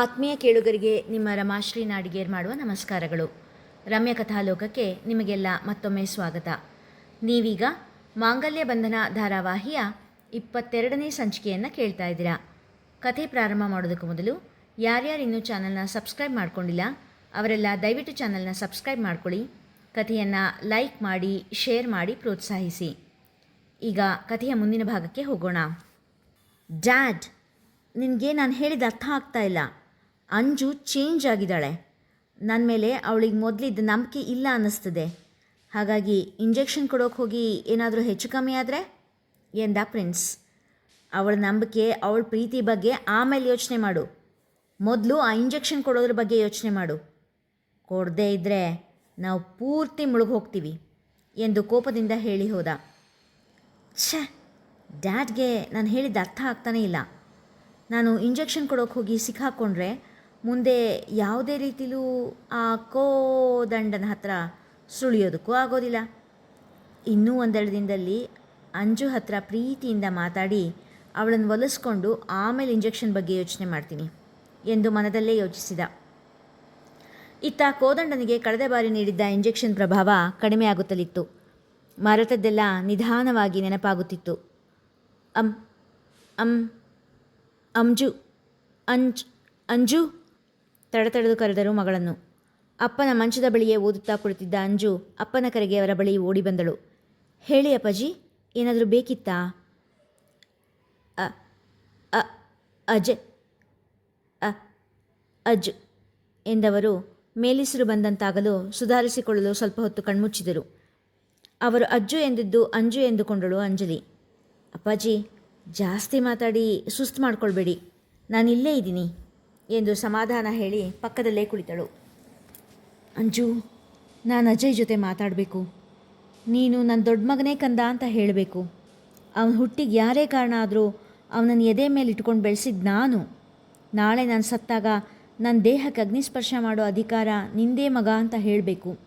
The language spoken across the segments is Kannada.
ಆತ್ಮೀಯ ಕೇಳುಗರಿಗೆ ನಿಮ್ಮ ರಮಾಶ್ರೀ ನಾಡಿಗೇರ್ ಮಾಡುವ ನಮಸ್ಕಾರಗಳು. ರಮ್ಯ ಕಥಾಲೋಕಕ್ಕೆ ನಿಮಗೆಲ್ಲ ಮತ್ತೊಮ್ಮೆ ಸ್ವಾಗತ. ನೀವೀಗ ಮಾಂಗಲ್ಯ ಬಂಧನ ಧಾರಾವಾಹಿಯ ಇಪ್ಪತ್ತೆರಡನೇ ಸಂಚಿಕೆಯನ್ನು ಕೇಳ್ತಾ ಇದ್ದೀರಾ. ಕಥೆ ಪ್ರಾರಂಭ ಮಾಡೋದಕ್ಕೂ ಮೊದಲು ಯಾರ್ಯಾರು ಇನ್ನೂ ಚಾನಲ್ನ ಸಬ್ಸ್ಕ್ರೈಬ್ ಮಾಡ್ಕೊಂಡಿಲ್ಲ, ಅವರೆಲ್ಲ ದಯವಿಟ್ಟು ಚಾನಲ್ನ ಸಬ್ಸ್ಕ್ರೈಬ್ ಮಾಡ್ಕೊಳ್ಳಿ. ಕಥೆಯನ್ನು ಲೈಕ್ ಮಾಡಿ, ಶೇರ್ ಮಾಡಿ, ಪ್ರೋತ್ಸಾಹಿಸಿ. ಈಗ ಕಥೆಯ ಮುಂದಿನ ಭಾಗಕ್ಕೆ ಹೋಗೋಣ. ಡ್ಯಾಡ್, ನಿನಗೆ ನಾನು ಹೇಳಿದ ಅರ್ಥ ಆಗ್ತಾ ಇಲ್ಲ. ಅಂಜು ಚೇಂಜ್ ಆಗಿದ್ದಾಳೆ. ನನ್ನ ಮೇಲೆ ಅವಳಿಗೆ ಮೊದಲಿದ್ದ ನಂಬಿಕೆ ಇಲ್ಲ ಅನ್ನಿಸ್ತದೆ. ಹಾಗಾಗಿ ಇಂಜೆಕ್ಷನ್ ಕೊಡೋಕೆ ಹೋಗಿ ಏನಾದರೂ ಹೆಚ್ಚು ಕಮ್ಮಿ ಆದರೆ? ಎಂದ ಪ್ರಿನ್ಸ್. ಅವಳ ನಂಬಿಕೆ, ಅವಳ ಪ್ರೀತಿ ಬಗ್ಗೆ ಆಮೇಲೆ ಯೋಚನೆ ಮಾಡು. ಮೊದಲು ಆ ಇಂಜೆಕ್ಷನ್ ಕೊಡೋದ್ರ ಬಗ್ಗೆ ಯೋಚನೆ ಮಾಡು. ಕೊಡದೇ ಇದ್ದರೆ ನಾವು ಪೂರ್ತಿ ಮುಳುಗಿ ಹೋಗ್ತೀವಿ ಎಂದು ಕೋಪದಿಂದ ಹೇಳಿ ಹೋದ. ಛೇ, ಡ್ಯಾಡ್ಗೆ ನಾನು ಹೇಳಿದ ಅರ್ಥ ಆಗ್ತಾನೇ ಇಲ್ಲ. ನಾನು ಇಂಜೆಕ್ಷನ್ ಕೊಡೋಕೆ ಹೋಗಿ ಸಿಕ್ಕಾಕ್ಕೊಂಡ್ರೆ ಮುಂದೆ ಯಾವುದೇ ರೀತಿಲೂ ಆ ಕೋದಂಡನ ಹತ್ರ ಸುಳಿಯೋದಕ್ಕೂ ಆಗೋದಿಲ್ಲ. ಇನ್ನೂ ಒಂದೆರಡು ದಿನದಲ್ಲಿ ಅಂಜು ಹತ್ರ ಪ್ರೀತಿಯಿಂದ ಮಾತಾಡಿ ಅವಳನ್ನು ಒಲಿಸ್ಕೊಂಡು ಆಮೇಲೆ ಇಂಜೆಕ್ಷನ್ ಬಗ್ಗೆ ಯೋಚನೆ ಮಾಡ್ತೀನಿ ಎಂದು ಮನದಲ್ಲೇ ಯೋಚಿಸಿದ. ಇತ್ತ ಕೋದಂಡನಿಗೆ ಕಳೆದ ಬಾರಿ ನೀಡಿದ್ದ ಇಂಜೆಕ್ಷನ್ ಪ್ರಭಾವ ಕಡಿಮೆಯಾಗುತ್ತಲಿತ್ತು ಮರೆತದ್ದೆಲ್ಲ ನಿಧಾನವಾಗಿ ನೆನಪಾಗುತ್ತಿತ್ತು. ಅಂ ಅಂ, ಅಂಜು, ಅಂಜ್, ಅಂಜು? ತಡೆತಡೆದು ಕರೆದರು ಮಗಳನ್ನು. ಅಪ್ಪನ ಮಂಚದ ಬಳಿಯೇ ಓದುತ್ತಾ ಕುಳಿತಿದ್ದ ಅಂಜು ಅಪ್ಪನ ಕರೆಗೆ ಅವರ ಬಳಿ ಓಡಿ ಬಂದಳು. ಹೇಳಿ ಅಪ್ಪಾಜಿ, ಏನಾದರೂ ಬೇಕಿತ್ತಾ? ಅಜಯ್ ಅಜ್ಜು ಎಂದವರು ಮೇಲಿಸಿರು ಬಂದಂತಾಗಲು ಸುಧಾರಿಸಿಕೊಳ್ಳಲು ಸ್ವಲ್ಪ ಹೊತ್ತು ಕಣ್ಮುಚ್ಚಿದರು. ಅವರು ಅಜ್ಜು ಎಂದಿದ್ದು ಅಂಜು ಎಂದುಕೊಂಡಳು ಅಂಜಲಿ. ಅಪ್ಪಾಜಿ, ಜಾಸ್ತಿ ಮಾತಾಡಿ ಸುಸ್ತು ಮಾಡ್ಕೊಳ್ಬೇಡಿ. ನಾನಿಲ್ಲೇ ಇದ್ದೀನಿ. ಎಂದು ಸಮಾಧಾನ ಹೇಳಿ ಪಕ್ಕದಲ್ಲೇ ಕುಳಿತಳು. ಅಂಜು, ನಾನು ಅಜಯ್ ಜೊತೆ ಮಾತಾಡಬೇಕು. ನೀನು ನನ್ನ ದೊಡ್ಡ ಮಗನೇ ಕಂದ ಅಂತ ಹೇಳಬೇಕು. ಅವನ ಹುಟ್ಟಿಗೆ ಯಾರೇ ಕಾರಣ ಆದರೂ ಅವನನ್ನು ಎದೆ ಮೇಲೆ ಇಟ್ಕೊಂಡು ಬೆಳೆಸಿದ ನಾನು. ನಾಳೆ ನಾನು ಸತ್ತಾಗ ನನ್ನ ದೇಹಕ್ಕೆ ಅಗ್ನಿಸ್ಪರ್ಶ ಮಾಡೋ ಅಧಿಕಾರ ನಿಂದೇ ಮಗ ಅಂತ ಹೇಳಬೇಕು.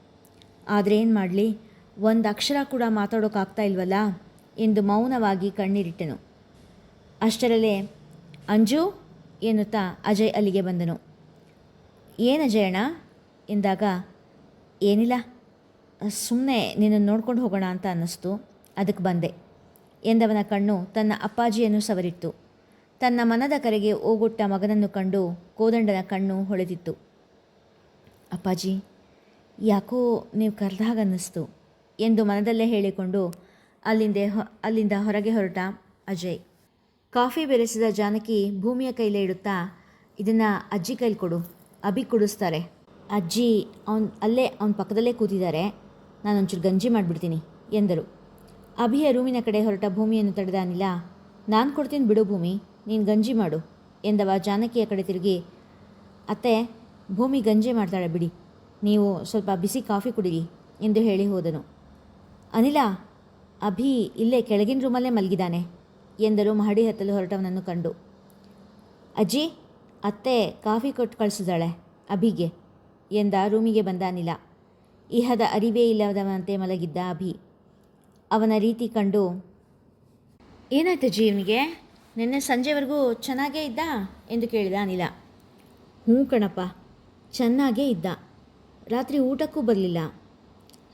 ಆದರೆ ಏನು ಮಾಡಲಿ? ಒಂದು ಅಕ್ಷರ ಕೂಡ ಮಾತಾಡೋಕ್ಕಾಗ್ತಾ ಇಲ್ವಲ್ಲ? ಎಂದು ಮೌನವಾಗಿ ಕಣ್ಣೀರಿಟ್ಟನು. ಅಷ್ಟರಲ್ಲೇ, ಅಂಜು? ಎನ್ನುತ್ತಾ ಅಜಯ್ ಅಲ್ಲಿಗೆ ಬಂದನು. ಏನು ಅಜಯಣ್ಣ ಎಂದಾಗ, ಏನಿಲ್ಲ ಸುಮ್ಮನೆ ನಿನ್ನನ್ನು ನೋಡ್ಕೊಂಡು ಹೋಗೋಣ ಅಂತ ಅನ್ನಿಸ್ತು. ಅದಕ್ಕೆ ಬಂದೆ. ಎಂದವನ ಕಣ್ಣು ತನ್ನ ಅಪ್ಪಾಜಿಯನ್ನು ಸವರಿತ್ತು. ತನ್ನ ಮನದ ಕರೆಗೆ ಓಗೊಟ್ಟ ಮಗನನ್ನು ಕಂಡು ಕೋದಂಡನ ಕಣ್ಣು ಹೊಳೆದಿತ್ತು. ಅಪ್ಪಾಜಿ, ಯಾಕೋ ನೀವು ಕರೆದಾಗ ಅನ್ನಿಸ್ತು ಎಂದು ಮನದಲ್ಲೇ ಹೇಳಿಕೊಂಡು ಅಲ್ಲಿಂದ ಅಲ್ಲಿಂದ ಹೊರಗೆ ಹೊರಟ ಅಜಯ್. ಕಾಫಿ ಬೆರೆಸಿದ ಜಾನಕಿ ಭೂಮಿಯ ಕೈಲೇ ಇಡುತ್ತಾ, ಇದನ್ನು ಅಜ್ಜಿ ಕೈಲಿ ಕೊಡು, ಅಭಿ ಕುಡಿಸ್ತಾರೆ. ಅಜ್ಜಿ ಅವನು ಅಲ್ಲೇ ಅವನ ಪಕ್ಕದಲ್ಲೇ ಕೂತಿದ್ದಾರೆ ನಾನು ಒಂಚೂರು ಗಂಜಿ ಮಾಡಿಬಿಡ್ತೀನಿ, ಎಂದರು. ಅಭಿಯ ರೂಮಿನ ಕಡೆ ಹೊರಟ ಭೂಮಿಯನ್ನು ತಡೆದ ಅನಿಲ, ನಾನು ಕೊಡ್ತೀನಿ ಬಿಡು ಭೂಮಿ, ನೀನು ಗಂಜಿ ಮಾಡು, ಎಂದವ ಜಾನಕಿಯ ಕಡೆ ತಿರುಗಿ, ಅತ್ತೆ, ಭೂಮಿ ಗಂಜಿ ಮಾಡ್ತಾಳೆ ಬಿಡಿ, ನೀವು ಸ್ವಲ್ಪ ಬಿಸಿ ಕಾಫಿ ಕುಡಿರಿ, ಎಂದು ಹೇಳಿ ಹೋದನು. ಅನಿಲ, ಅಭಿ ಇಲ್ಲೇ ಕೆಳಗಿನ ರೂಮಲ್ಲೇ ಮಲಗಿದ್ದಾನೆ. ಎಂದರು ಮಹಡಿ ಹತ್ತಲು ಹೊರಟವನನ್ನು ಕಂಡು. ಅಜ್ಜಿ, ಅತ್ತೆ ಕಾಫಿ ಕೊಟ್ಟು ಕಳಿಸಿದಾಳೆ ಅಭಿಗೆ ಎಂದ ರೂಮಿಗೆ ಬಂದ ಅನಿಲ. ಇಹದ ಅರಿವೇ ಇಲ್ಲದವನಂತೆ ಮಲಗಿದ್ದ ಅಭಿ. ಅವನ ರೀತಿ ಕಂಡು, ಏನಾಯ್ತು ಜೀವನಿಗೆ ನಿನ್ನೆ ಸಂಜೆವರೆಗೂ ಚೆನ್ನಾಗೇ ಇದ್ದ? ಎಂದು ಕೇಳಿದ ಅನಿಲ. ಹ್ಞೂ ಕಣಪ್ಪ, ಚೆನ್ನಾಗೇ ಇದ್ದ. ರಾತ್ರಿ ಊಟಕ್ಕೂ ಬರಲಿಲ್ಲ.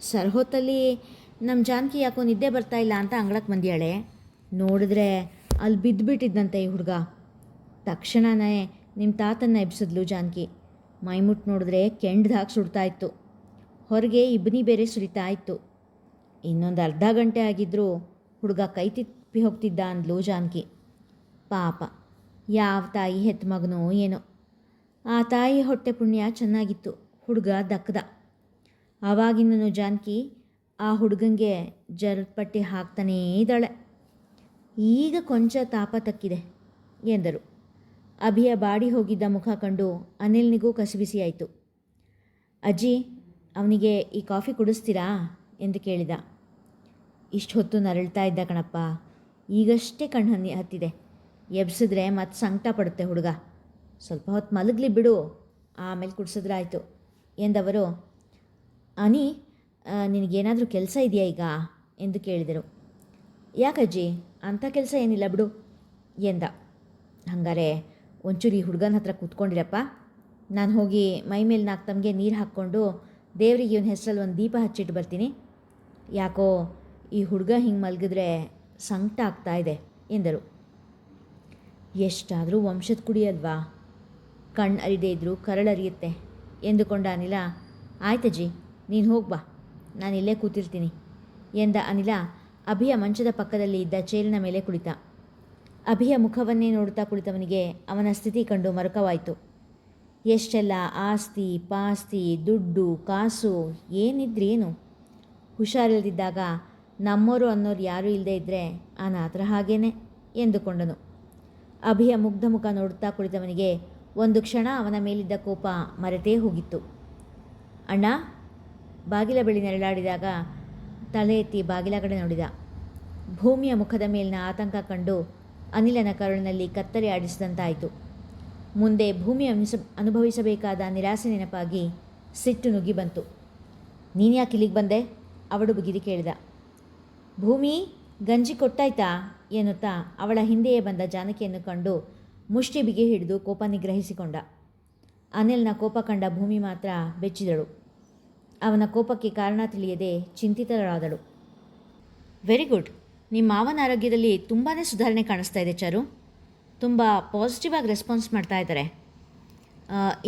ಸರ್ಹೊತ್ತಲ್ಲಿ ನಮ್ಮ ಜಾನಕಿ ಯಾಕೋ ನಿದ್ದೆ ಬರ್ತಾ ಇಲ್ಲ ಅಂತ ಅಂಗಳಕ್ಕೆ ಬಂದ್ಯಾಳೆ ನೋಡಿದ್ರೆ ಅಲ್ಲಿ ಬಿದ್ದುಬಿಟ್ಟಿದ್ದಂತೆ ಈ ಹುಡುಗ. ತಕ್ಷಣನೇ ನಿಮ್ಮ ತಾತನ್ನ ಎಬ್ಸಿದ್ಲು ಜಾನಕಿ. ಮೈಮುಟ್ಟು ನೋಡಿದ್ರೆ ಕೆಂಡ್ದಾಗಿ ಸುಡ್ತಾ ಇತ್ತು. ಹೊರಗೆ ಇಬ್ಬನಿ ಬೇರೆ ಸುರಿತಾ ಇತ್ತು. ಇನ್ನೊಂದು ಅರ್ಧ ಗಂಟೆ ಆಗಿದ್ದರೂ ಹುಡುಗ ಕೈ ತಿಪ್ಪಿ ಹೋಗ್ತಿದ್ದ ಅಂದ್ಲು ಜಾನಕಿ. ಪಾಪ, ಯಾವ ತಾಯಿ ಹೆತ್ತ ಮಗನೋ ಏನೋ. ಆ ತಾಯಿ ಹೊಟ್ಟೆ ಪುಣ್ಯ ಚೆನ್ನಾಗಿತ್ತು, ಹುಡುಗ ದಕ್ಕದ ಆವಾಗಿಂದನು ಜಾನಕಿ ಆ ಹುಡುಗಂಗೆ ಜರಪಟ್ಟಿ ಹಾಕ್ತಾನೇ ಇದ್ದಾಳೆ. ಈಗ ಕೊಂಚ ತಾಪ ತಕ್ಕಿದೆ ಎಂದರು. ಅಭಿಯ ಬಾಡಿ ಹೋಗಿದ್ದ ಮುಖ ಕಂಡು ಅನಿಲ್ನಿಗೂ ಕಸಿಬಿಸಿಯಾಯಿತು ಅಜ್ಜಿ, ಅವನಿಗೆ ಈ ಕಾಫಿ ಕುಡಿಸ್ತೀರಾ? ಎಂದು ಕೇಳಿದ. ಇಷ್ಟು ಹೊತ್ತು ನರಳ್ತಾ ಇದ್ದ ಕಣಪ್ಪ, ಈಗಷ್ಟೇ ಕಣ್ಣು ಹನ್ನಿ ಹತ್ತಿದೆ. ಎಬ್ಸಿದ್ರೆ ಮತ್ತೆ ಸಂಕಟ ಪಡುತ್ತೆ ಹುಡುಗ. ಸ್ವಲ್ಪ ಹೊತ್ತು ಮಲಗಲಿ ಬಿಡು, ಆಮೇಲೆ ಕುಡಿಸಿದ್ರಾಯ್ತು ಎಂದವರು. ಅನಿ ನಿನಗೇನಾದರೂ ಕೆಲಸ ಇದೆಯಾ ಈಗ? ಎಂದು ಕೇಳಿದರು. ಯಾಕಜ್ಜಿ? ಅಂಥ ಕೆಲಸ ಏನಿಲ್ಲ ಬಿಡು. ಎಂದ. ಹಂಗಾರೆ ಒಂಚೂರು ಈ ಹುಡುಗನ ಹತ್ರ ಕೂತ್ಕೊಂಡಿರಪ್ಪ. ನಾನು ಹೋಗಿ ಮೈ ಮೇಲೆ ನಾಲ್ಕು ತಮಗೆ ನೀರು ಹಾಕ್ಕೊಂಡು ದೇವರಿಗೆ ಇವನ ಹೆಸರಲ್ಲಿ ಒಂದು ದೀಪ ಹಚ್ಚಿಟ್ಟು ಬರ್ತೀನಿ. ಯಾಕೋ ಈ ಹುಡುಗ ಹಿಂಗೆ ಮಲಗಿದ್ರೆ ಸಂಕಟ ಆಗ್ತಾ ಇದೆ ಎಂದರು. ಎಷ್ಟಾದರೂ ವಂಶದ ಕುಡಿ ಅಲ್ವಾ? ಕಣ್ಣು ಅರಿದೇ ಇದ್ದರೂ ಕರಳರಿಯುತ್ತೆ ಎಂದುಕೊಂಡ ಅನಿಲ. ಆಯ್ತಜ್ಜಿ, ನೀನು ಹೋಗ್ಬಾ ನಾನು ಇಲ್ಲೇ ಕೂತಿರ್ತೀನಿ ಎಂದ ಅನಿಲ. ಅಭಿಯ ಮಂಚದ ಪಕ್ಕದಲ್ಲಿ ಇದ್ದ ಚೇಲಿನ ಮೇಲೆ ಕುಳಿತ. ಅಭಿಯ ಮುಖವನ್ನೇ ನೋಡುತ್ತಾ ಕುಳಿತವನಿಗೆ ಅವನ ಸ್ಥಿತಿ ಕಂಡು ಮರುಕವಾಯಿತು. ಎಷ್ಟೆಲ್ಲ ಆಸ್ತಿ, ಪಾಸ್ತಿ, ದುಡ್ಡು, ಕಾಸು ಏನಿದ್ರೇನು ಹುಷಾರಿಲ್ಲದಿದ್ದಾಗ ನಮ್ಮೋರು ಅನ್ನೋರು ಯಾರೂ ಇಲ್ಲದೇ ಇದ್ದರೆ ಅನಾಥರ ಹಾಗೇನೆ ಎಂದುಕೊಂಡನು. ಅಭಿಯ ಮುಗ್ಧ ಮುಖ ನೋಡುತ್ತಾ ಕುಳಿತವನಿಗೆ ಒಂದು ಕ್ಷಣ ಅವನ ಮೇಲಿದ್ದ ಕೋಪ ಮರೆತೇ ಹೋಗಿತ್ತು. ಅಣ್ಣ, ಬಾಗಿಲ ಬಳಿ ನೆರಳಾಡಿದಾಗ ತಲೆ ಎತ್ತಿ ಬಾಗಿಲ ಕಡೆ ನೋಡಿದ. ಭೂಮಿಯ ಮುಖದ ಮೇಲಿನ ಆತಂಕ ಕಂಡು ಅನಿಲನ ಕರುಳಿನಲ್ಲಿ ಕತ್ತರಿ ಆಡಿಸಿದಂತಾಯಿತು. ಮುಂದೆ ಭೂಮಿ ಅನಿಸ, ಅನುಭವಿಸಬೇಕಾದ ನಿರಾಸೆ ನೆನಪಾಗಿ ಸಿಟ್ಟು ನುಗ್ಗಿ ಬಂತು. ನೀನು ಯಾಕೆ ಇಲ್ಲಿಗೆ ಬಂದೆ? ಅವಳು ಬುಗಿರಿ ಕೇಳಿದ. ಭೂಮಿ, ಗಂಜಿ ಕೊಟ್ಟಾಯ್ತಾ? ಎನ್ನುತ್ತಾ ಅವಳ ಹಿಂದೆಯೇ ಬಂದ ಜಾನಕಿಯನ್ನು ಕಂಡು ಮುಷ್ಟಿ ಬಿಗಿ ಹಿಡಿದು ಕೋಪ ನಿಗ್ರಹಿಸಿಕೊಂಡ. ಅನಿಲ್ನ ಕೋಪ ಕಂಡ ಭೂಮಿ ಮಾತ್ರ ಬೆಚ್ಚಿದಳು. ಅವನ ಕೋಪಕ್ಕೆ ಕಾರಣ ತಿಳಿಯದೆ ಚಿಂತಿತರಾದಳು ವೆರಿ ಗುಡ್ ನಿಮ್ಮ ಮಾವನ ಆರೋಗ್ಯದಲ್ಲಿ ತುಂಬಾ ಸುಧಾರಣೆ ಕಾಣಿಸ್ತಾ ಇದೆ, ಚಾರು. ತುಂಬ ಪಾಸಿಟಿವ್ ಆಗಿ ರೆಸ್ಪಾನ್ಸ್ ಮಾಡ್ತಾ ಇದ್ದಾರೆ.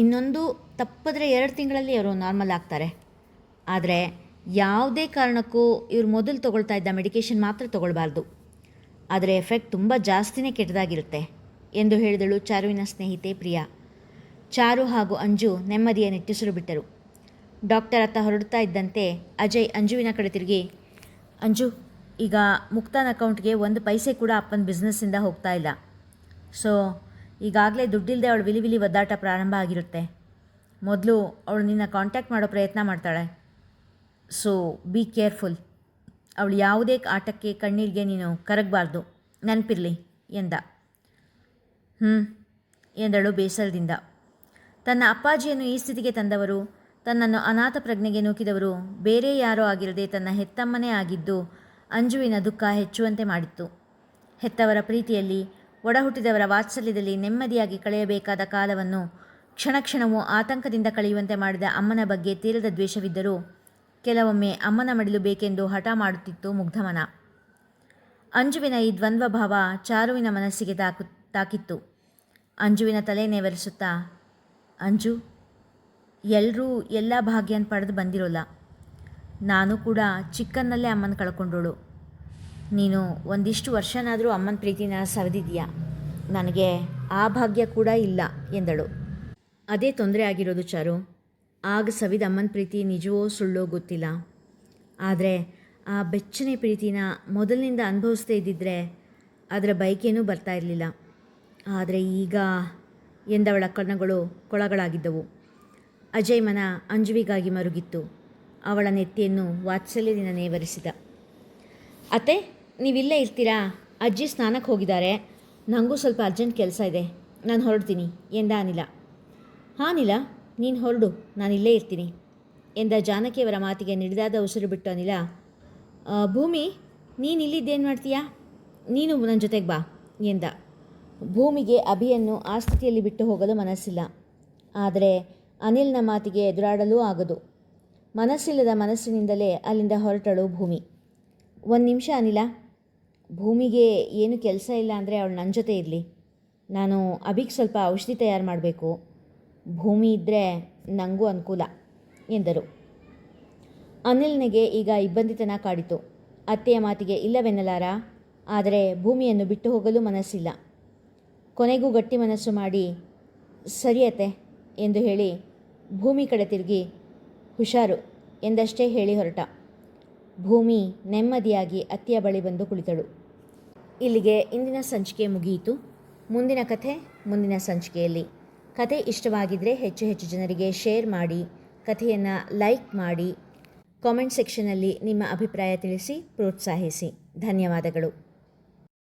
ಇನ್ನೊಂದು ತಪ್ಪಿದ್ರೆ ಎರಡು ತಿಂಗಳಲ್ಲಿ ಅವರು ನಾರ್ಮಲ್ ಆಗ್ತಾರೆ. ಆದರೆ ಯಾವುದೇ ಕಾರಣಕ್ಕೂ ಇವ್ರು ಮೊದಲು ತೊಗೊಳ್ತಾ ಇದ್ದ ಮೆಡಿಕೇಷನ್ ಮಾತ್ರ ತೊಗೊಳ್ಬಾರ್ದು. ಅದರ ಎಫೆಕ್ಟ್ ತುಂಬ ಜಾಸ್ತಿನೇ ಕೆಟ್ಟದಾಗಿರುತ್ತೆ, ಎಂದು ಹೇಳಿದಳು ಚಾರುವಿನ ಸ್ನೇಹಿತೆ ಪ್ರಿಯಾ. ಚಾರು ಹಾಗೂ ಅಂಜು ನೆಮ್ಮದಿಯ ನಿಟ್ಟುಸಿರು ಬಿಟ್ಟರು. ಡಾಕ್ಟರ್ ಅತ್ತ ಹೊರಡ್ತಾ ಇದ್ದಂತೆ ಅಜಯ್ ಅಂಜುವಿನ ಕಡೆ ತಿರುಗಿ, ಅಂಜು, ಈಗ ಮುಕ್ತಾನ್ ಅಕೌಂಟ್ಗೆ ಒಂದು ಪೈಸೆ ಕೂಡ ಅಪ್ಪನ ಬಿಸ್ನೆಸ್ಸಿಂದ ಹೋಗ್ತಾ ಇಲ್ಲ. ಸೊ, ಈಗಾಗಲೇ ದುಡ್ಡಿಲ್ಲದೆ ಅವಳು ವಿಲಿ ವಿಲಿ ಒದ್ದಾಟ ಪ್ರಾರಂಭ ಆಗಿರುತ್ತೆ. ಮೊದಲು ಅವಳು ನಿನ್ನ ಕಾಂಟ್ಯಾಕ್ಟ್ ಮಾಡೋ ಪ್ರಯತ್ನ ಮಾಡ್ತಾಳೆ. So, be careful. ಅವಳು ಯಾವುದೇ ಆಟಕ್ಕೆ ಕಣ್ಣೀರಿಗೆ ನೀನು ಕರಗಬಾರ್ದು. ನೆನಪಿರಲಿ, ಎಂದ. ಹ್ಞೂ ಎಂದಳು ಬೇಸರದಿಂದ. ತನ್ನ ಅಪ್ಪಾಜಿಯನ್ನು ಈ ಸ್ಥಿತಿಗೆ ತಂದವರು ತನ್ನನ್ನು ಅನಾಥ ಪ್ರಜ್ಞೆಗೆ ನೂಕಿದವರು, ಬೇರೆ ಯಾರೋ ಆಗಿರದೆ ತನ್ನ ಹೆತ್ತಮ್ಮನೇ ಆಗಿದ್ದು ಅಂಜುವಿನ ದುಃಖ ಹೆಚ್ಚುವಂತೆ ಮಾಡಿತ್ತು. ಹೆತ್ತವರ ಪ್ರೀತಿಯಲ್ಲಿ ಒಡಹುಟ್ಟಿದವರ ವಾತ್ಸಲ್ಯದಲ್ಲಿ ನೆಮ್ಮದಿಯಾಗಿ ಕಳೆಯಬೇಕಾದ ಕಾಲವನ್ನು ಕ್ಷಣ ಕ್ಷಣವೂ ಆತಂಕದಿಂದ ಕಳೆಯುವಂತೆ ಮಾಡಿದ ಅಮ್ಮನ ಬಗ್ಗೆ ತೀರದ ದ್ವೇಷವಿದ್ದರೂ ಕೆಲವೊಮ್ಮೆ ಅಮ್ಮನ ಮಡಿಲು ಬೇಕೆಂದು ಹಠ ಮಾಡುತ್ತಿತ್ತು ಮುಗ್ಧಮನ. ಅಂಜುವಿನ ಈ ದ್ವಂದ್ವಭಾವ ಚಾರುವಿನ ಮನಸ್ಸಿಗೆ ತಾಕು, ತಾಕಿತ್ತು. ಅಂಜುವಿನ ತಲೆ ನೇವರಿಸುತ್ತಾ, ಅಂಜು ಎಲ್ಲರೂ ಎಲ್ಲ ಭಾಗ್ಯನ ಪಡೆದು ಬಂದಿರೋಲ್ಲ. ನಾನು ಕೂಡ ಚಿಕ್ಕನ್ನಲ್ಲೇ ಅಮ್ಮನ ಕಳ್ಕೊಂಡೋಳು. ನೀನು ಒಂದಿಷ್ಟು ವರ್ಷನಾದರೂ ಅಮ್ಮನ ಪ್ರೀತಿನ ಸವೆದಿದೀಯಾ ನನಗೆ ಆ ಭಾಗ್ಯ ಕೂಡ ಇಲ್ಲ, ಎಂದಳು. ಅದೇ ತೊಂದರೆ ಆಗಿರೋದು ಚಾರು. ಆಗ ಸವಿದ ಅಮ್ಮನ ಪ್ರೀತಿ ನಿಜವೋ ಸುಳ್ಳೋ ಗೊತ್ತಿಲ್ಲ. ಆದರೆ ಆ ಬೆಚ್ಚನೆ ಪ್ರೀತಿನ ಮೊದಲಿನಿಂದ ಅನುಭವಿಸ್ದೇ ಇದ್ದಿದ್ರೆ ಅದರ ಬೈಕೇನೂ ಬರ್ತಾ ಇರಲಿಲ್ಲ. ಆದರೆ ಈಗ ಎಂದವಳ ಕಣ್ಣುಗಳು ಕೊಳಗಳಾಗಿದ್ದವು. ಅಜಯ್ ಮನ ಅಂಜುವಿಗಾಗಿ ಮರುಗಿತ್ತು. ಅವಳ ನೆತ್ತಿಯನ್ನು ವಾತ್ಸಲ್ಯದಿಂದ ನೇವರಿಸಿದ. ಅತ್ತೆ ನೀವಿಲ್ಲೇ ಇರ್ತೀರಾ? ಅಜ್ಜಿ ಸ್ನಾನಕ್ಕೆ ಹೋಗಿದ್ದಾರೆ. ನನಗೂ ಸ್ವಲ್ಪ ಅರ್ಜೆಂಟ್ ಕೆಲಸ ಇದೆ. ನಾನು ಹೊರಡ್ತೀನಿ ಎಂದ ಅನಿಲ. ಹಾಂ ನಿಲ ನೀನು ಹೊರಡು. ನಾನು ಇಲ್ಲೇ ಇರ್ತೀನಿ ಎಂದ ಜಾನಕಿಯವರ ಮಾತಿಗೆ ನಿಡಿದಾದ ಉಸಿರು ಬಿಟ್ಟು ಅನಿಲ. "ಆ, ಭೂಮಿ ನೀನು ಇಲ್ಲಿದ್ದೇನು ಮಾಡ್ತೀಯಾ? ನೀನು ನನ್ನ ಜೊತೆಗೆ ಬಾ ಎಂದ. ಭೂಮಿಗೆ ಅಭಿಯನ್ನು ಆ ಸ್ಥಿತಿಯಲ್ಲಿ ಬಿಟ್ಟು ಹೋಗಲು ಮನಸ್ಸಿಲ್ಲ. ಆದರೆ ಅನಿಲ್ನ ಮಾತಿಗೆ ಎದುರಾಡಲೂ ಆಗದು. ಮನಸ್ಸಿಲ್ಲದ ಮನಸ್ಸಿನಿಂದಲೇ ಅಲ್ಲಿಂದ ಹೊರಟಳು ಭೂಮಿ. ಒಂದು ನಿಮಿಷ ಅನಿಲ, ಭೂಮಿಗೆ ಏನು ಕೆಲಸ ಇಲ್ಲ ಅಂದರೆ ಅವಳು ನನ್ನ ಜೊತೆ ಇರಲಿ. ನಾನು ಅಭಿಗೆ ಸ್ವಲ್ಪ ಔಷಧಿ ತಯಾರು ಮಾಡಬೇಕು. ಭೂಮಿ ಇದ್ದರೆ ನನಗೂ ಅನುಕೂಲ, ಎಂದರು. ಅನಿಲ್ನಿಗೆ ಈಗ ಇಬ್ಬಂದಿತನ ಕಾಡಿತು. ಅತ್ತೆಯ ಮಾತಿಗೆ ಇಲ್ಲವೆನ್ನಲಾರ, ಆದರೆ ಭೂಮಿಯನ್ನು ಬಿಟ್ಟು ಹೋಗಲು ಮನಸ್ಸಿಲ್ಲ. ಕೊನೆಗೂ ಗಟ್ಟಿ ಮನಸ್ಸು ಮಾಡಿ ಸರಿಯತ್ತೆ ಎಂದು ಹೇಳಿ ಭೂಮಿ ಕಡೆ ತಿರುಗಿ, ಹುಷಾರು, ಎಂದಷ್ಟೇ ಹೇಳಿ ಹೊರಟ. ಭೂಮಿ ನೆಮ್ಮದಿಯಾಗಿ ಅತ್ತಿಯ ಬಳಿ ಬಂದು ಕುಳಿತಳು. ಇಲ್ಲಿಗೆ ಇಂದಿನ ಸಂಚಿಕೆ ಮುಗಿಯಿತು. ಮುಂದಿನ ಕಥೆ ಮುಂದಿನ ಸಂಚಿಕೆಯಲ್ಲಿ. ಕತೆ ಇಷ್ಟವಾಗಿದ್ದರೆ ಹೆಚ್ಚು ಹೆಚ್ಚು ಜನರಿಗೆ ಶೇರ್ ಮಾಡಿ, ಕಥೆಯನ್ನು ಲೈಕ್ ಮಾಡಿ, ಕಾಮೆಂಟ್ ಸೆಕ್ಷನಲ್ಲಿ ನಿಮ್ಮ ಅಭಿಪ್ರಾಯ ತಿಳಿಸಿ, ಪ್ರೋತ್ಸಾಹಿಸಿ. ಧನ್ಯವಾದಗಳು.